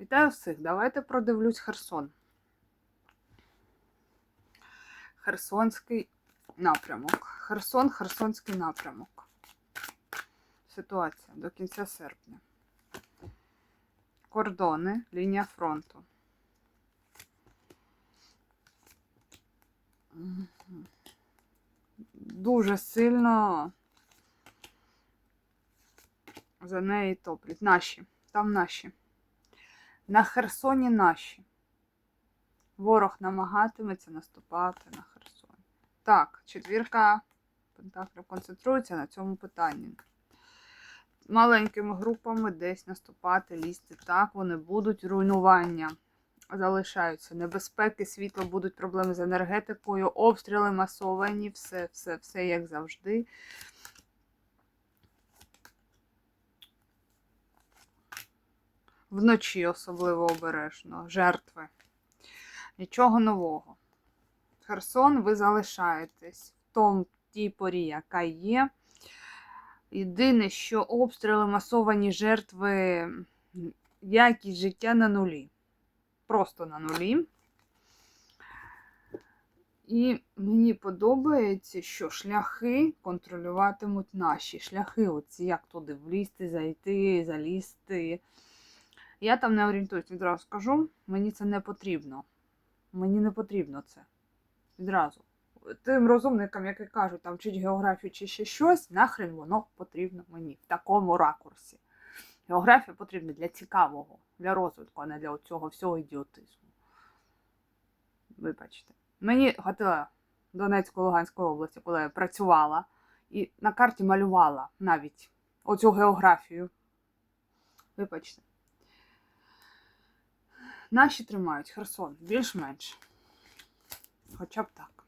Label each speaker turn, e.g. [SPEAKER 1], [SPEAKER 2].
[SPEAKER 1] Вітаю всіх! Давайте продивлюсь Херсон. Херсонський напрямок. Херсон, Херсонський напрямок. Ситуація до кінця серпня. Кордони, лінія фронту. Дуже сильно за неї топлять. Наші. Там наші. На Херсоні наші. Ворог намагатиметься наступати на Херсон. Так, четвірка Пентаклів концентрується на цьому питанні. Маленькими групами десь наступати, лізти. Так, вони будуть руйнування. Залишаються небезпеки, світло, будуть проблеми з енергетикою, обстріли масовані, все, все, все як завжди. Вночі особливо обережно, жертви. Нічого нового. Херсон, ви залишаєтесь в тому тій порі, яка є. Єдине, що обстріли, масовані жертви, якість життя на нулі. Просто на нулі. І мені подобається, що шляхи контролюватимуть наші шляхи. Оці як туди влізти, зайти, залізти. Я там не орієнтуюсь, відразу скажу, мені це не потрібно. Мені не потрібно це. Відразу. Тим розумникам, які кажуть, там вчить географію чи ще щось, нахрен воно потрібно мені в такому ракурсі. Географія потрібна для цікавого, для розвитку, а не для цього всього ідіотизму. Вибачте. Мені хватило Донецької Луганської області, коли я працювала, і на карті малювала навіть оцю географію. Вибачте. Наші тримають Херсон більш-менш. Хоча б так.